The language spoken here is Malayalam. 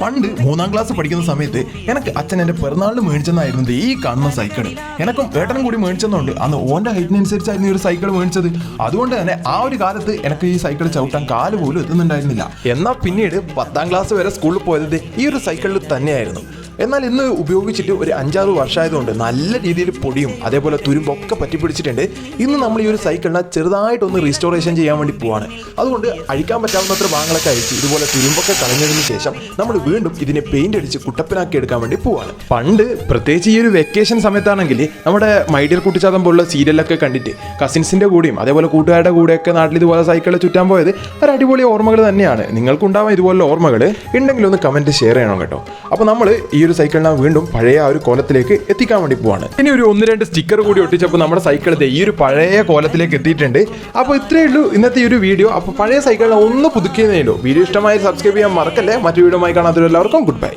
പണ്ട് മൂന്നാം ക്ലാസ് പഠിക്കുന്ന സമയത്ത് എനിക്ക് അച്ഛൻ എന്റെ പിറന്നാളിന് മേടിച്ചെന്നായിരുന്നു ഈ കാണുന്ന സൈക്കിൾ എനക്കും ഏട്ടനും കൂടി മേടിച്ചെന്നുണ്ട്. അന്ന് ഓന്റെ ഹൈറ്റിനനുസരിച്ചായിരുന്നു ഈ ഒരു സൈക്കിൾ മേടിച്ചത്. അതുകൊണ്ട് തന്നെ ആ ഒരു കാലത്ത് എനിക്ക് ഈ സൈക്കിൾ ചവിട്ടാൻ കാൽ പോലും എത്തുന്നുണ്ടായിരുന്നില്ല. എന്നാൽ പിന്നീട് പത്താം ക്ലാസ് വരെ സ്കൂളിൽ പോയത് ഈ ഒരു സൈക്കിളിൽ തന്നെയായിരുന്നു. എന്നാൽ ഇന്ന് ഉപയോഗിച്ചിട്ട് ഒരു അഞ്ചാറ് വർഷമായതുകൊണ്ട് നല്ല രീതിയിൽ പൊടിയും അതേപോലെ തുരുമ്പൊക്കെ പറ്റി പിടിച്ചിട്ടുണ്ട്. ഇന്ന് നമ്മൾ ഈ ഒരു സൈക്കിളിനെ ചെറുതായിട്ടൊന്ന് റീസ്റ്റോറേഷൻ ചെയ്യാൻ വേണ്ടി പോവാണ്. അതുകൊണ്ട് അഴിക്കാൻ പറ്റാവുന്നത്ര ഭാഗങ്ങളൊക്കെ അഴിച്ച് ഇതുപോലെ തുരുമ്പൊക്കെ കളഞ്ഞതിന് ശേഷം നമ്മൾ വീണ്ടും ഇതിനെ പെയിന്റ് അടിച്ച് കുട്ടപ്പനാക്കി എടുക്കാൻ വേണ്ടി പോവാണ്. പണ്ട് പ്രത്യേകിച്ച് ഈ ഒരു വെക്കേഷൻ സമയത്താണെങ്കിൽ നമ്മുടെ മൈഡിയർ കുട്ടിച്ചാതം പോലുള്ള സീരിയലൊക്കെ കണ്ടിട്ട് കസിൻസിന്റെ കൂടെയും അതേപോലെ കൂട്ടുകാരുടെ കൂടെയൊക്കെ നാട്ടിൽ ഇതുപോലെ സൈക്കിളിൽ ചുറ്റാൻ പോയത് ഒരു അടിപൊളി ഓർമ്മകൾ തന്നെയാണ്. നിങ്ങൾക്കുണ്ടാവാൻ ഇതുപോലുള്ള ഓർമ്മകൾ ഉണ്ടെങ്കിൽ ഒന്ന് കമന്റ് ഷെയർ ചെയ്യണം കേട്ടോ. അപ്പോൾ നമ്മൾ ഈ ഒരു സൈക്കിളിനെ വീണ്ടും പഴയ ആ ഒരു കോലത്തിലേക്ക് എത്തിക്കാൻ വേണ്ടി പോവാണ്. ഇനി ഒരു ഒന്ന് രണ്ട് സ്റ്റിക്കർ കൂടി ഒട്ടിച്ചപ്പോൾ നമ്മുടെ സൈക്കിൾ ഈ ഒരു പഴയ കോലത്തിലേക്ക് എത്തിയിട്ടുണ്ട്. അപ്പോൾ ഇത്രയേ ഉള്ളൂ ഇന്നത്തെ ഈ ഒരു വീഡിയോ അപ്പോൾ പഴയ സൈക്കിളിനെ ഒന്ന് പുതുക്കിയതേ ഉള്ളൂ. വീഡിയോ ഇഷ്ടമായി സബ്സ്ക്രൈബ് ചെയ്യാൻ മറക്കല്ലേ. മറ്റു വീഡിയോ ആയി കാണാത്തവരെല്ലാവർക്കും ഗുഡ് ബൈ